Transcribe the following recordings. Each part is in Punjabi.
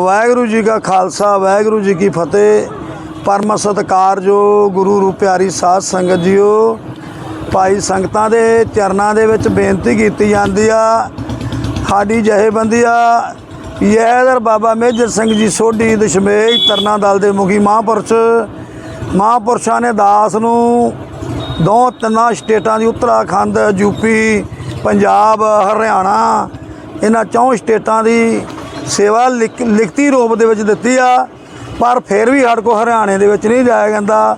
ਵਾਹਿਗੁਰੂ ਜੀ ਕਾ ਖਾਲਸਾ, ਵਾਹਿਗੁਰੂ ਜੀ ਕੀ ਫਤਿਹ। ਪਰਮ ਸਤਕਾਰ ਜੋ ਗੁਰੂ ਰੂਪਿਆਰੀ ਸਾਧ ਸੰਗਤ ਜੀਓ, ਭਾਈ ਸੰਗਤਾਂ ਦੇ ਚਰਨਾਂ ਦੇ ਵਿੱਚ ਬੇਨਤੀ ਕੀਤੀ ਜਾਂਦੀ ਆ। ਸਾਡੀ ਜਹੇਬੰਦੀ ਆ ਯੈਦਰ ਬਾਬਾ ਮੇਜਰ ਸਿੰਘ ਜੀ ਸੋਢੀ ਦਸ਼ਮੇਸ਼ ਤਰਨਾ ਦਲ ਦੇ ਮੁਖੀ ਮਹਾਂਪੁਰਸ਼। ਮਹਾਂਪੁਰਸ਼ਾਂ ਨੇ ਦਾਸ ਨੂੰ ਦੋ ਤਿੰਨਾਂ ਸਟੇਟਾਂ ਦੀ ਉੱਤਰਾਖੰਡ ਯੂਪੀ ਪੰਜਾਬ, ਹਰਿਆਣਾ, ਇਹਨਾਂ ਚੌਂ ਸਟੇਟਾਂ ਦੀ ਸੇਵਾ ਲਿਖ- ਲਿਖਤੀ ਰੂਪ ਦੇ ਵਿੱਚ ਦਿੱਤੀ ਆ, ਪਰ ਫਿਰ ਵੀ ਸਾਡੇ ਕੋ ਹਰਿਆਣੇ ਦੇ ਵਿੱਚ ਨਹੀਂ ਜਾਇਆ ਜਾਂਦਾ।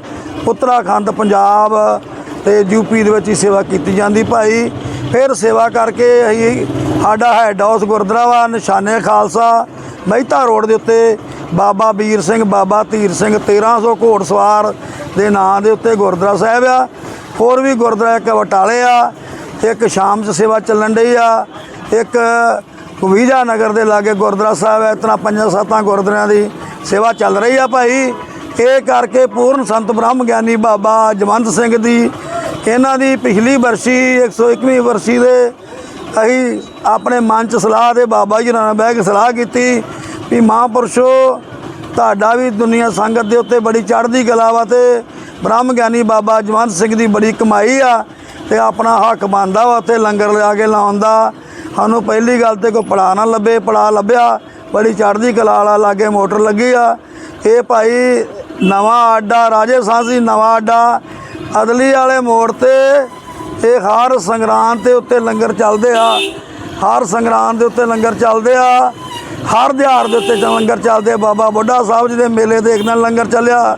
ਉੱਤਰਾਖੰਡ, ਪੰਜਾਬ ਤੇ ਯੂਪੀ ਦੇ ਵਿੱਚ ਹੀ ਸੇਵਾ ਕੀਤੀ ਜਾਂਦੀ ਭਾਈ। ਫਿਰ ਸੇਵਾ ਕਰਕੇ ਅਸੀਂ ਸਾਡਾ ਹੈਡ ਹਾਊਸ ਗੁਰਦੁਆਰਾ ਵਾ ਨਿਸ਼ਾਨੇ ਖਾਲਸਾ, ਮਹਿਤਾ ਰੋਡ ਦੇ ਉੱਤੇ ਬਾਬਾ ਵੀਰ ਸਿੰਘ, ਬਾਬਾ ਧੀਰ ਸਿੰਘ 1300 ਘੋੜਸਵਾਰ ਦੇ ਨਾਂ ਦੇ ਉੱਤੇ ਗੁਰਦੁਆਰਾ ਸਾਹਿਬ ਆ। ਹੋਰ ਵੀ ਗੁਰਦੁਆਰਾ ਇੱਕ ਬਟਾਲੇ ਆ, ਇੱਕ ਸ਼ਾਮ 'ਚ ਸੇਵਾ ਚੱਲਣ ਡਈ ਆ, ਇੱਕ ਵਿਜਾ ਨਗਰ ਦੇ ਲਾਗੇ ਗੁਰਦੁਆਰਾ ਸਾਹਿਬ ਹੈ ਇਤਨਾ ਪੰਜਾਂ ਸੱਤਾਂ ਗੁਰਦੁਆਰਿਆਂ ਦੀ ਸੇਵਾ ਚੱਲ ਰਹੀ ਆ ਭਾਈ। ਇਹ ਕਰਕੇ ਪੂਰਨ ਸੰਤ ਬ੍ਰਹਮ ਗਿਆਨੀ ਬਾਬਾ ਜਵੰਤ ਸਿੰਘ ਦੀ ਇਹਨਾਂ ਦੀ ਪਿਛਲੀ ਵਰਸੀ 101ਵੀਂ ਵਰਸੀ ਦੇ ਅਸੀਂ ਆਪਣੇ ਮਨ ਚ ਸਲਾਹ ਦੇ ਬਾਬਾ ਜੀ ਨਾਲ ਬਹਿ ਕੇ ਸਲਾਹ ਕੀਤੀ ਵੀ ਮਹਾਂਪੁਰਸ਼ੋ, ਤੁਹਾਡਾ ਵੀ ਦੁਨੀਆ ਸੰਗਤ ਦੇ ਉੱਤੇ ਬੜੀ ਚੜ੍ਹਦੀ ਕਲਾ ਵਾ ਤੇ ਬ੍ਰਹਮ ਗਿਆਨੀ ਬਾਬਾ ਜਵੰਤ ਸਿੰਘ ਦੀ ਬੜੀ ਕਮਾਈ ਆ ਤੇ ਆਪਣਾ ਹੱਕ ਬਣਦਾ ਵਾ ਉੱਥੇ ਲੰਗਰ ਲਿਆ ਕੇ ਲਾਉਣ ਦਾ। ਸਾਨੂੰ ਪਹਿਲੀ ਗੱਲ ਤੇ ਕੋਈ ਪੜਾ ਨਾ ਲੱਭੇ ਪੜਾ ਲੱਭਿਆ, ਬੜੀ ਚੜ੍ਹਦੀ ਕਲਾ ਵਾਲਾ ਲਾਗੇ ਮੋਟਰ ਲੱਗੀ ਆ ਇਹ ਭਾਈ ਨਵਾਂ ਆਡਾ, ਰਾਜੇ ਸਾਂਸੀ ਨਵਾਂ ਆਡਾ, ਅਦਲੀ ਵਾਲੇ ਮੋੜ ਤੇ ਇਹ ਹਰ ਸੰਗਰਾਂਦ ਦੇ ਉੱਤੇ ਲੰਗਰ ਚੱਲਦੇ ਆ, ਹਰ ਸੰਗਰਾਂਦ ਦੇ ਉੱਤੇ ਲੰਗਰ ਚੱਲਦੇ ਆ, ਹਰ ਦਿਹਾੜ ਦੇ ਉੱਤੇ ਲੰਗਰ ਚੱਲਦੇ ਆ। ਬਾਬਾ ਬੁੱਢਾ ਸਾਹਿਬ ਜੀ ਦੇ ਮੇਲੇ ਦੇ ਇੱਕ ਦਿਨ ਲੰਗਰ ਚੱਲਿਆ,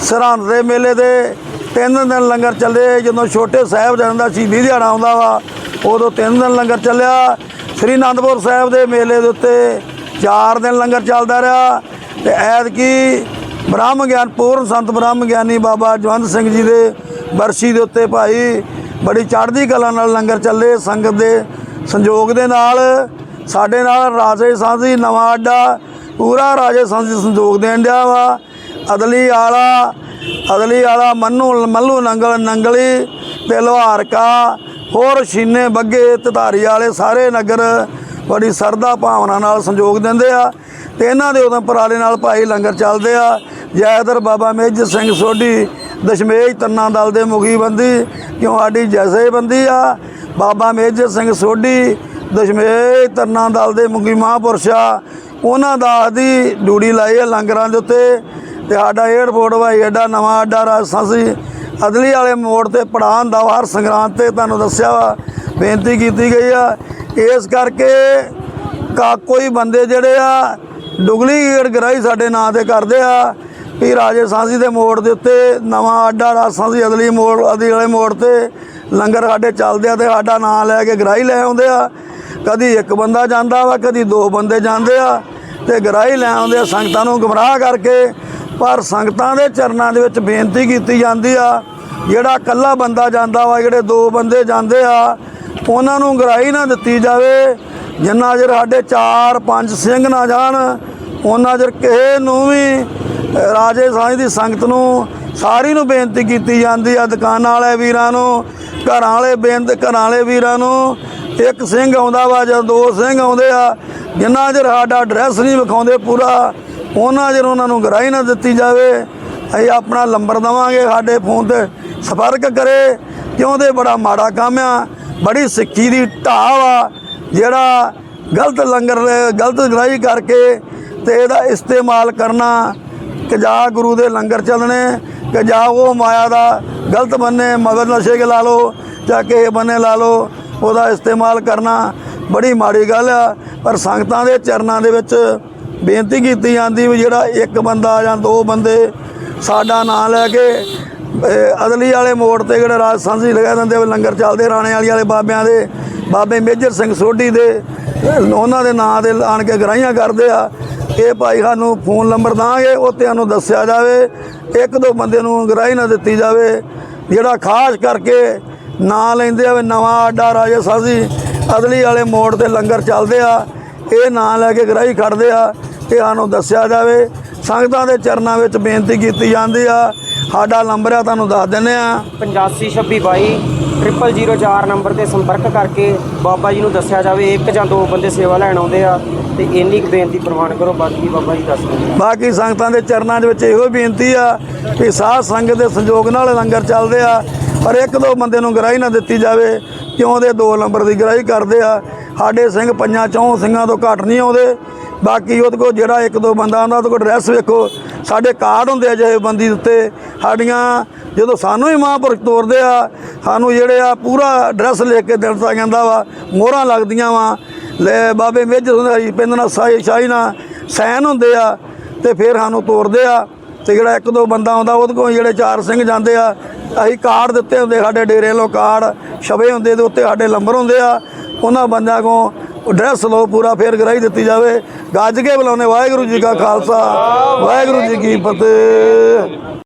ਸਰਹੰਦ ਦੇ ਮੇਲੇ ਦੇ ਤਿੰਨ ਦਿਨ ਲੰਗਰ ਚੱਲੇ, ਜਦੋਂ ਛੋਟੇ ਸਾਹਿਬ ਦਾ ਸ਼ਹੀਦੀ ਦਿਹਾੜਾ ਆਉਂਦਾ ਵਾ ਉਦੋਂ ਤਿੰਨ ਦਿਨ ਲੰਗਰ ਚੱਲਿਆ। ਸ੍ਰੀ ਅਨੰਦਪੁਰ ਸਾਹਿਬ ਦੇ ਮੇਲੇ ਦੇ ਉੱਤੇ ਚਾਰ ਦਿਨ ਲੰਗਰ ਚੱਲਦਾ ਰਿਹਾ। ਤੇ ਐਤਕੀ ਬ੍ਰਹਮ ਗਿਆਨ, ਪੂਰਨ ਸੰਤ ਬ੍ਰਹਮ ਗਿਆਨੀ ਬਾਬਾ ਜਵੰਤ ਸਿੰਘ ਜੀ ਦੇ ਬਰਸ਼ੀ ਦੇ ਉੱਤੇ ਭਾਈ ਬੜੀ ਚੜ੍ਹਦੀ ਕਲਾ ਨਾਲ ਲੰਗਰ ਚੱਲੇ ਸੰਗਤ ਦੇ ਸੰਯੋਗ ਦੇ ਨਾਲ। ਸਾਡੇ ਨਾਲ ਰਾਜੇ ਸਾਂਝੀ, ਨਵਾਂ ਅੱਡਾ, ਪੂਰਾ ਰਾਜੇ ਸਾਂਝੀ ਸੰਯੋਗ ਦੇਣ ਡਿਆ ਵਾ। ਅਦਲੀ ਆਲਾ ਅਦਲੀ ਆਲਾ ਮੰਨੂ, ਮੱਲੂ ਨੰਗਲ, ਨੰਗਲੀ ਤੇ ਲੋਹਾਰਕਾ ਹੋਰ ਛੀਨੇ ਬੱਗੇ ਤਧਾਰੀ ਵਾਲੇ ਸਾਰੇ ਨਗਰ ਬੜੀ ਸਰਦਾ ਭਾਵਨਾ ਨਾਲ ਸੰਯੋਗ ਦਿੰਦੇ ਆ ਤੇ ਇਹਨਾਂ ਦੇ ਉਦੋਂ ਪਰਾਲੇ ਨਾਲ ਭਾਈ ਲੰਗਰ ਚੱਲਦੇ ਆ। ਜੈਦਰ ਬਾਬਾ ਮੇਜ਼ ਸਿੰਘ ਸੋਢੀ ਦਸ਼ਮੇਜ ਤੰਨਾ ਦਲ ਦੇ ਮੁਖੀ ਬੰਦੀ, ਕਿਉਂ ਸਾਡੀ ਜੈਸੇ ਬੰਦੀ ਆ? ਬਾਬਾ ਮੇਜ ਸਿੰਘ ਸੋਢੀ ਦਸ਼ਮੇਜ ਤੰਨਾ ਦਲ ਦੇ ਮੁਖੀ ਮਹਾਂਪੁਰਸ਼ਾ ਉਹਨਾਂ ਦਾ ਦੀ ਡੂੜੀ ਲਾਈ ਹੈ ਲੰਗਰਾਂ ਦੇ ਉੱਤੇ ਤੇ ਸਾਡਾ 에ਅਰਪੋਰਟ ਵਾਈ ਐਡਾ ਨਵਾਂ ਅੱਡਾ ਰਾਜਸਾਂਸੀ ਅਦਲੀ ਵਾਲੇ ਮੋੜ ਤੇ ਪੜਾਉਣ ਦਾ ਹਰ ਸੰਗਰਾਂਦ ਤੇ ਤੁਹਾਨੂੰ ਦੱਸਿਆ ਵਾ, ਬੇਨਤੀ ਕੀਤੀ ਗਈ ਆ। ਇਸ ਕਰਕੇ ਕਾ ਕੋਈ ਬੰਦੇ ਜਿਹੜੇ ਆ ਡੁਗਲੀਗੇਟ ਗਰਾਈ ਸਾਡੇ ਨਾਂ ਤੇ ਕਰਦੇ ਆ, ਵੀ ਰਾਜੇ ਸਾਂਸੀ ਦੇ ਮੋੜ ਦੇ ਉੱਤੇ ਨਵਾਂ ਅੱਡਾ ਰਾਜਸਾਂਸੀ ਅਦਲੀ ਮੋੜ, ਅਦਲੀ ਵਾਲੇ ਮੋੜ ਤੇ ਲੰਗਰ ਸਾਡੇ ਚੱਲਦੇ ਆ ਤੇ ਸਾਡਾ ਨਾਂ ਲੈ ਕੇ ਗਰਾਈ ਲੈ ਆਉਂਦੇ ਆ। ਕਦੀ ਇੱਕ ਬੰਦਾ ਜਾਂਦਾ ਵਾ, ਕਦੀ ਦੋ ਬੰਦੇ ਜਾਂਦੇ ਆ ਤੇ ਗਰਾਈ ਲੈ ਆਉਂਦੇ ਆ ਸੰਗਤਾਂ ਨੂੰ ਗਮਰਾਹ ਕਰਕੇ ਪਰ ਸੰਗਤਾਂ ਦੇ ਚਰਨਾਂ ਦੇ ਵਿੱਚ ਬੇਨਤੀ ਕੀਤੀ ਜਾਂਦੀ ਆ, ਜਿਹੜਾ ਇਕੱਲਾ ਬੰਦਾ ਜਾਂਦਾ ਵਾ, ਜਿਹੜੇ ਦੋ ਬੰਦੇ ਜਾਂਦੇ ਆ, ਉਹਨਾਂ ਨੂੰ ਗਰਾਈ ਨਾ ਦਿੱਤੀ ਜਾਵੇ। ਜਿੰਨਾ ਚਿਰ ਸਾਡੇ 4-5 ਸਿੰਘ ਨਾ ਜਾਣ, ਉਹਨਾਂ ਚਿਰ ਕਿਸੇ ਨੂੰ ਵੀ ਰਾਜੇ ਸਾਂਝ ਦੀ ਸੰਗਤ ਨੂੰ ਸਾਰੀ ਨੂੰ ਬੇਨਤੀ ਕੀਤੀ ਜਾਂਦੀ ਆ, ਦੁਕਾਨਾਂ ਵਾਲੇ ਵੀਰਾਂ ਨੂੰ, ਘਰਾਂ ਵਾਲੇ ਬੇਨਤ, ਘਰਾਂ ਵਾਲੇ ਵੀਰਾਂ ਨੂੰ। ਇੱਕ ਸਿੰਘ ਆਉਂਦਾ ਵਾ ਜਾਂ ਦੋ ਸਿੰਘ ਆਉਂਦੇ ਆ, ਜਿੰਨਾ ਚਿਰ ਸਾਡਾ ਐਡਰੈਸ ਨਹੀਂ ਵਿਖਾਉਂਦੇ ਪੂਰਾ ਉਹਨਾਂ ਚਿਰ ਉਹਨਾਂ ਨੂੰ ਗਰਾਈ ਨਾ ਦਿੱਤੀ ਜਾਵੇ। ਅਸੀਂ ਆਪਣਾ ਨੰਬਰ ਦਵਾਂਗੇ ਸਾਡੇ ਫੋਨ ਤੇ। ਸੰਪਰਕ ਕਰੇ। ਕਿਉਂ? ਤੇ ਬੜਾ ਮਾੜਾ ਕੰਮ ਆ। ਬੜੀ ਸਿੱਖੀ ਦੀ ਢਾਹ ਵਾ ਜਿਹੜਾ ਗਲਤ ਲੰਗਰ, ਗਲਤ ਗਰਾਈ ਕਰਕੇ ਤੇ ਇਹਦਾ ਇਸਤੇਮਾਲ ਕਰਨਾ, ਕਿ ਜਾ ਗੁਰੂ ਦੇ ਲੰਗਰ ਚੱਲਣੇ, ਕਿ ਜਾ ਉਹ ਮਾਇਆ ਦਾ ਗਲਤ ਬੰਨੇ, ਮਗਰ ਨਸ਼ੇ ਕੇ ਲਾ ਲਓ, ਜਾਂ ਕਿਸੇ ਬੰਨੇ ਲਾ ਲਓ, ਉਹਦਾ ਇਸਤੇਮਾਲ ਕਰਨਾ। ਬੜੀ ਮਾੜੀ ਗੱਲ ਆ। ਪਰ ਸੰਗਤਾਂ ਦੇ ਚਰਨਾਂ ਦੇ ਵਿੱਚ ਬੇਨਤੀ ਕੀਤੀ ਜਾਂਦੀ ਵੀ ਜਿਹੜਾ ਇੱਕ ਬੰਦਾ ਜਾਂ ਦੋ ਬੰਦੇ ਸਾਡਾ ਨਾਂ ਲੈ ਕੇ ਅਦਲੀ ਵਾਲੇ ਮੋੜ ਤੇ ਜਿਹੜਾ ਰਾਜ ਸਾਂਝੀ ਲਗਾ ਦਿੰਦੇ ਲੰਗਰ ਚੱਲਦੇ ਰਾਣੇ ਵਾਲੀ ਵਾਲੇ ਬਾਬਿਆਂ ਦੇ, ਬਾਬੇ ਮੇਜਰ ਸਿੰਘ ਸੋਢੀ ਦੇ, ਉਹਨਾਂ ਦੇ ਨਾਂ 'ਤੇ ਆਣ ਕੇ ਗਰਾਈਆਂ ਕਰਦੇ ਆ। ਇਹ ਭਾਈ ਸਾਨੂੰ ਫੋਨ ਨੰਬਰ ਦਾਂਗੇ ਉਹ ਤੇ ਸਾਨੂੰ ਦੱਸਿਆ ਜਾਵੇ, ਇੱਕ ਦੋ ਬੰਦੇ ਨੂੰ ਗਰਾਈ ਨਾ ਦਿੱਤੀ ਜਾਵੇ। ਜਿਹੜਾ ਖਾਸ ਕਰਕੇ ਨਾਂ ਲੈਂਦੇ ਆ, ਵੀ ਨਵਾਂ ਆਡਾ ਰਾਜੇ ਸਾਂਝੀ ਅਦਲੀ ਵਾਲੇ ਮੋੜ ਤੇ ਲੰਗਰ ਚੱਲਦੇ ਆ ਇਹ ਨਾਂ ਲੈ ਕੇ ਗਰਾਈ ਖੜਦੇ ਆ ਇਹ ਸਾਨੂੰ ਦੱਸਿਆ ਜਾਵੇ। ਸੰਗਤਾਂ ਦੇ ਚਰਨਾਂ ਵਿੱਚ ਬੇਨਤੀ ਕੀਤੀ ਜਾਂਦੀ ਆ। ਸਾਡਾ ਨੰਬਰ ਆ ਤੁਹਾਨੂੰ ਦੱਸ ਦਿੰਨੇ ਆ। 85 26 22 0004 ਨੰਬਰ ਤੇ ਸੰਪਰਕ ਕਰਕੇ ਬਾਬਾ ਜੀ ਨੂੰ ਦੱਸਿਆ ਜਾਵੇ ਇੱਕ ਜਾਂ ਦੋ ਬੰਦੇ ਸੇਵਾ ਲੈਣ ਆਉਂਦੇ ਆ ਤੇ ਇੰਨੀ ਕੁ ਬੇਨਤੀ ਪ੍ਰਵਾਨ ਕਰੋ ਬਾਕੀ ਬਾਬਾ ਜੀ ਦੱਸ ਦਿੰਦੇ ਆ। ਬਾਕੀ ਸੰਗਤਾਂ ਦੇ ਚਰਨਾਂ ਦੇ ਵਿੱਚ ਇਹੋ ਬੇਨਤੀ ਆ ਕਿ ਸਾਧ ਸੰਗਤ ਦੇ ਸੰਯੋਗ ਨਾਲ ਲੰਗਰ ਚੱਲਦੇ ਆ ਪਰ ਇੱਕ ਦੋ ਬੰਦੇ ਨੂੰ ਗਰਾਈ ਨਾ ਦਿੱਤੀ ਜਾਵੇ। ਕਿਉਂ ਦੇ ਦੋ ਨੰਬਰ ਦੀ ਗਰਾਈ ਕਰਦੇ ਆ? ਸਾਡੇ ਸਿੰਘ ਪੰਜਾਂ ਚੋਂ ਸਿੰਘਾਂ ਤੋਂ ਘੱਟ ਨਹੀਂ ਆਉਂਦੇ। ਬਾਕੀ ਉਹਦੇ ਕੋਲ ਜਿਹੜਾ ਇੱਕ ਦੋ ਬੰਦਾ ਆਉਂਦਾ, ਉਹਦੇ ਕੋਲ ਐਡਰੈਸ ਵੇਖੋ। ਸਾਡੇ ਕਾਰਡ ਹੁੰਦੇ ਆ ਜਿਹੇ ਬੰਦੀ ਉੱਤੇ। ਸਾਡੀਆਂ ਜਦੋਂ ਸਾਨੂੰ ਹੀ ਮਹਾਂਪੁਰਖ ਤੋਰਦੇ ਆ, ਸਾਨੂੰ ਜਿਹੜੇ ਆ ਪੂਰਾ ਐਡਰੈਸ ਲਿਖ ਕੇ ਦਿੱਤਾ ਜਾਂਦਾ ਵਾ, ਮੋਹਰਾਂ ਲੱਗਦੀਆਂ ਵਾ। ਲੈ ਬਾਬੇ ਮੇਜਰ ਹੁੰਦੇ ਪਿੰਡ ਨਾਲ ਸਾਈ ਸ਼ਾਹੀ ਨਾਲ ਸੈਨ ਹੁੰਦੇ ਆ ਤੇ ਫਿਰ ਸਾਨੂੰ ਤੋਰਦੇ ਆ। ਤੇ ਜਿਹੜਾ ਇੱਕ ਦੋ ਬੰਦਾ ਆਉਂਦਾ, ਉਹਦੇ ਕੋਲ ਜਿਹੜੇ ਚਾਰ ਸਿੰਘ ਜਾਂਦੇ ਆ, ਅਸੀਂ ਕਾਰਡ ਦਿੱਤੇ ਹੁੰਦੇ ਸਾਡੇ ਡੇਰੇ ਲੋ ਕਾਰਡ ਛਵੇ ਹੁੰਦੇ ਦੇ ਉੱਤੇ ਸਾਡੇ ਲੰਬਰ ਹੁੰਦੇ ਆ, ਉਹਨਾਂ ਬੰਦਿਆਂ ਕੋਲ ਐਡਰੈਸ ਲਓ ਪੂਰਾ, ਫੇਰ ਗਰਾਈ ਦਿੱਤੀ ਜਾਵੇ। ਗੱਜ ਕੇ ਬੁਲਾਉਨੇ ਵਾਹਿਗੁਰੂ ਜੀ ਕਾ ਖਾਲਸਾ, ਵਾਹਿਗੁਰੂ ਜੀ ਕੀ ਫਤਿਹ।